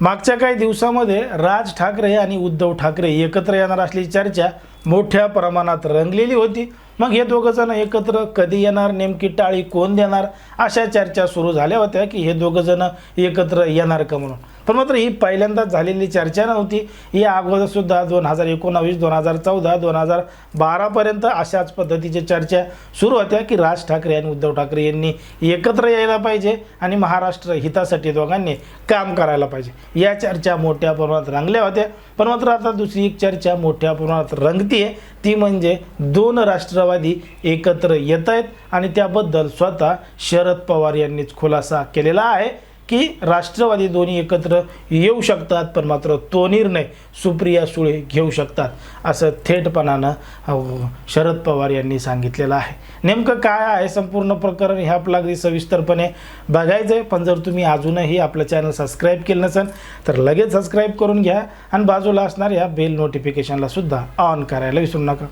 मागच्या काही दिवसामध्ये राज ठाकरे आणि उद्धव ठाकरे एकत्र येणार असल्याची चर्चा मोठ्या प्रमाणात रंगलेली होती. मग हे दोघं जण एकत्र कधी येणार नेमकी टाळी कोण देणार अशा चर्चा सुरू झाल्या होत्या की हे दोघं जण एकत्र येणार का म्हणून? पण मात्र ही पहिल्यांदाच झालेली चर्चा नव्हती. ही अगोदरसुद्धा दोन हजार एकोणावीस दोन हजार चौदा दोन हजार बारापर्यंत अशाच पद्धतीच्या चर्चा सुरू होत्या की राज ठाकरे आणि उद्धव ठाकरे यांनी एकत्र यायला पाहिजे आणि महाराष्ट्र हितासाठी दोघांनी काम करायला पाहिजे. या चर्चा मोठ्या प्रमाणात रंगल्या होत्या. पण मात्र आता दुसरी एक चर्चा मोठ्या प्रमाणात रंगतीये. ती म्हणजे दोन राष्ट्रवादी एकत्र येत आहेत आणि त्याबद्दल स्वतः शरद पवार यांनीच खुलासा केलेला आहे. की राष्ट्रवादी दोन्ही एकत्र येऊ शकतात पण मात्र तो निर्णय सुप्रिया सुळे घेऊ शकतात असं थेटपणानं शरद पवार यांनी सांगितलेलं आहे. नेमकं काय आहे संपूर्ण प्रकरण हे आपलं अगदी सविस्तरपणे बघायचं आहे पण जर तुम्ही अजूनही आपलं चॅनल सबस्क्राईब केलं नसेल तर लगेच सबस्क्राईब करून घ्या आणि बाजूला असणाऱ्या बेल नोटिफिकेशनला सुद्धा ऑन करायला विसरू नका.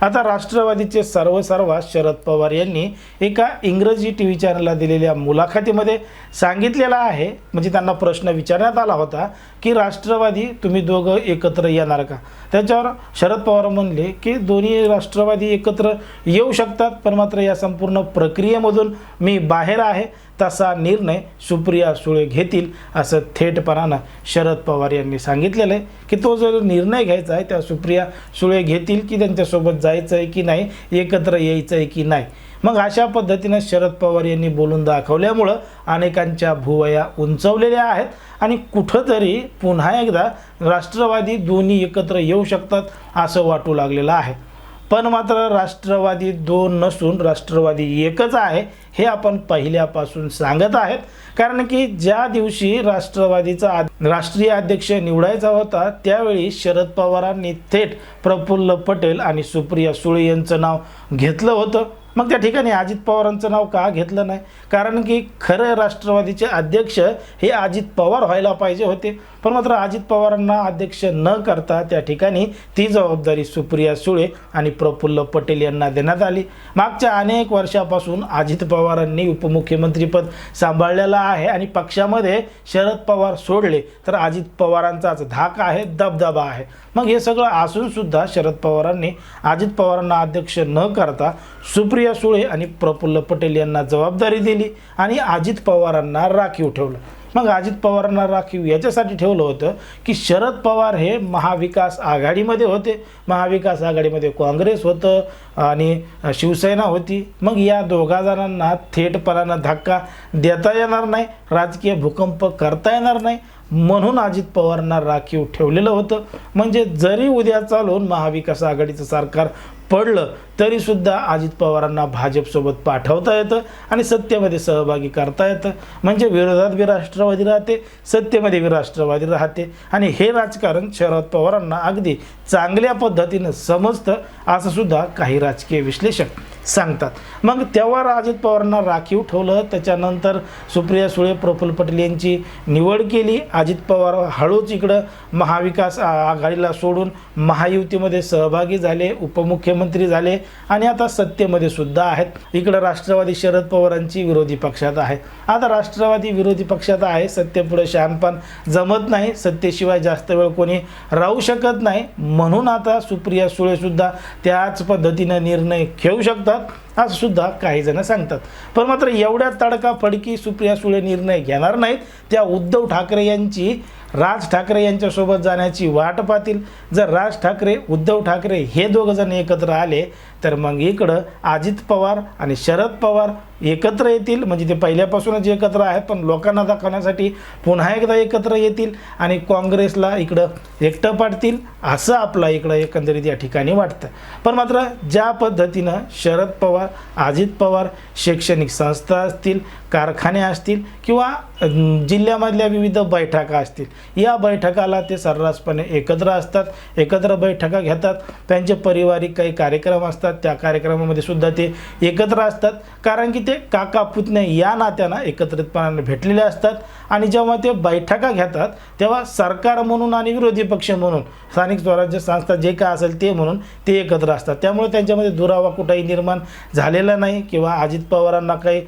आता राष्ट्रवादीचे सर्वसर्वा शरद पवार यांनी एका इंग्रजी टी व्ही चॅनलला दिलेल्या मुलाखतीमध्ये सांगितलेलं आहे म्हणजे त्यांना प्रश्न विचारण्यात आला होता की राष्ट्रवादी तुम्ही दोघं एकत्र येणार का? त्याच्यावर शरद पवार म्हणले की दोन्ही राष्ट्रवादी एकत्र येऊ शकतात पण मात्र या संपूर्ण प्रक्रियेमधून मी बाहेर आहे. तसा निर्णय सुप्रिया सुळे घेतील असं थेटपणानं शरद पवार यांनी सांगितलेलं आहे की तो जर निर्णय घ्यायचा आहे त्या सुप्रिया सुळे घेतील की त्यांच्यासोबत जायचं आहे की नाही एकत्र यायचं आहे की नाही? मग अशा पद्धतीनं शरद पवार यांनी बोलून दाखवल्यामुळं अनेकांच्या भुवया उंचवलेल्या आहेत आणि कुठंतरी पुन्हा एकदा राष्ट्रवादी दोन्ही एकत्र येऊ शकतात असं वाटू लागलेलं आहे. पण मात्र राष्ट्रवादी दोन नसून राष्ट्रवादी एकच आहे हे आपण पहिल्यापासून सांगत आहेत. कारण की ज्या दिवशी राष्ट्रवादीचा आद- राष्ट्रीय अध्यक्ष निवडायचा होता त्यावेळी शरद पवारांनी थेट प्रफुल्ल पटेल आणि सुप्रिया सुळे यांचं नाव घेतलं होतं. मग त्या ठिकाणी अजित पवारांचं नाव का घेतलं नाही? कारण की खरं राष्ट्रवादीचे अध्यक्ष हे अजित पवार व्हायला पाहिजे होते. पण मात्र अजित पवारांना अध्यक्ष न करता त्या ठिकाणी ती जबाबदारी सुप्रिया सुळे आणि प्रफुल्ल पटेल यांना देण्यात आली. मागच्या अनेक वर्षापासून अजित पवारांनी उपमुख्यमंत्रीपद सांभाळलेलं आहे आणि पक्षामध्ये शरद पवार सोडले तर अजित पवारांचाच धाक आहे दबदबा आहे. मग हे सगळं असूनसुद्धा शरद पवारांनी अजित पवारांना अध्यक्ष न करता सुप्रिया सुळे आणि प्रफुल्ल पटेल यांना जबाबदारी दिली आणि अजित पवारांना राखीव ठेवलं. मग अजित पवारांना राखीव याच्यासाठी ठेवलं होतं की शरद पवार हे महाविकास आघाडीमध्ये होते. महाविकास आघाडीमध्ये काँग्रेस होतं आणि शिवसेना होती. मग या दोघा जणांना थेटपणानं धक्का देता येणार नाही राजकीय भूकंप करता येणार नाही म्हणून अजित पवारांना राखीव ठेवलेलं होतं. म्हणजे जरी उद्या चालून महाविकास आघाडीचं सरकार पडलं तरीसुद्धा अजित पवारांना भाजपसोबत पाठवता येतं आणि सत्तेमध्ये सहभागी करता येतं. म्हणजे विरोधात बी राष्ट्रवादी राहते सत्तेमध्ये बी राष्ट्रवादी राहते. आणि हे राजकारण शरद पवारांना अगदी चांगल्या पद्धतीनं समजतं असं सुद्धा काही राजकीय विश्लेषक सांगतात. मग तेव्हा अजित पवारांना राखीव ठेवलं. त्याच्यानंतर सुप्रिया सुळे प्रफुल्ल पटेल यांची निवड केली. अजित पवार हळूच इकडं महाविकास आघाडीला सोडून महायुतीमध्ये सहभागी झाले उपमुख्यमंत्री झाले आणि आता सत्तेमध्ये सुद्धा आहेत. इकडं राष्ट्रवादी शरद पवारांची विरोधी पक्षात आहे आता राष्ट्रवादी विरोधी पक्षात आहे. सत्तेपुढे शहाणपण जमत नाही. सत्तेशिवाय जास्त वेळ कोणी राहू शकत नाही. म्हणून आता सुप्रिया सुळेसुद्धा त्याच पद्धतीनं निर्णय घेऊ शकतात. असं सुद्धा काही जण सांगतात. पण मात्र एवढ्या तडका फडकी सुप्रिया सुळे निर्णय घेणार नाहीत. त्या उद्धव ठाकरे यांची राज ठाकरे यांच्यासोबत जाण्याची वाट पाहतील. जर राज ठाकरे उद्धव ठाकरे हे दोघं जण एकत्र आले तर मग इकडं अजित पवार आणि शरद पवार एकत्र येतील. म्हणजे ते पहिल्यापासूनच एकत्र आहेत पण लोकांना दाखवण्यासाठी पुन्हा एकदा एकत्र येतील आणि काँग्रेसला इकडं एकटं पाडतील असं आपला इकडं एकंदरीत या ठिकाणी वाटतं. पण मात्र ज्या पद्धतीनं शरद पवार अजित पवार शैक्षणिक संस्था असतील कारखाने असतील किंवा जिल्ह्यामधल्या विविध बैठका असतील. या बैठकाला ते सर्रासपणे एकत्र असतात. एकत्र बैठका घेतात. त्यांचे पारिवारिक काही कार्यक्रम असतात. त्या कार्यक्रमामध्ये सुद्धा ते एकत्र असतात. कारण की ते काका पुतण्या या नात्यानं एकत्रितपणाने भेटलेले असतात. आणि जेव्हा ते बैठका घेतात तेव्हा सरकार म्हणून आणि विरोधी पक्ष म्हणून स्थानिक स्वराज्य संस्था जे काय असेल ते म्हणून ते एकत्र असतात. त्यामुळे त्यांच्यामध्ये दुरावा कुठेही निर्माण झालेला नाही. किंवा अजित पवारांना काही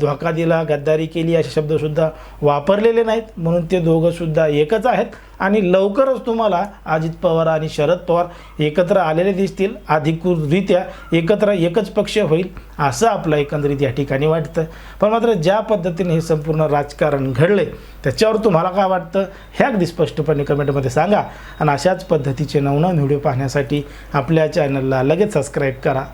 धोका दिला गद्दारी केली असे शब्दसुद्धा वापरलेले नाहीत. म्हणून ते दोघंसुद्धा एकच आहेत. आणि लवकरच तुम्हाला अजित पवार आणि शरद पवार एकत्र आलेले दिसतील. अधिकृतरित्या एकत्र एकच पक्ष होईल असं आपलं एकंदरीत या ठिकाणी वाटतं. पण मात्र ज्या पद्धतीने हे संपूर्ण राजकारण घडले त्याच्यावर तुम्हाला काय वाटतं हे अगदी स्पष्टपणे कमेंटमध्ये सांगा. आणि अशाच पद्धतीचे नवनवीन व्हिडिओ पाहण्यासाठी आपल्या चॅनलला लगेच सबस्क्राईब करा.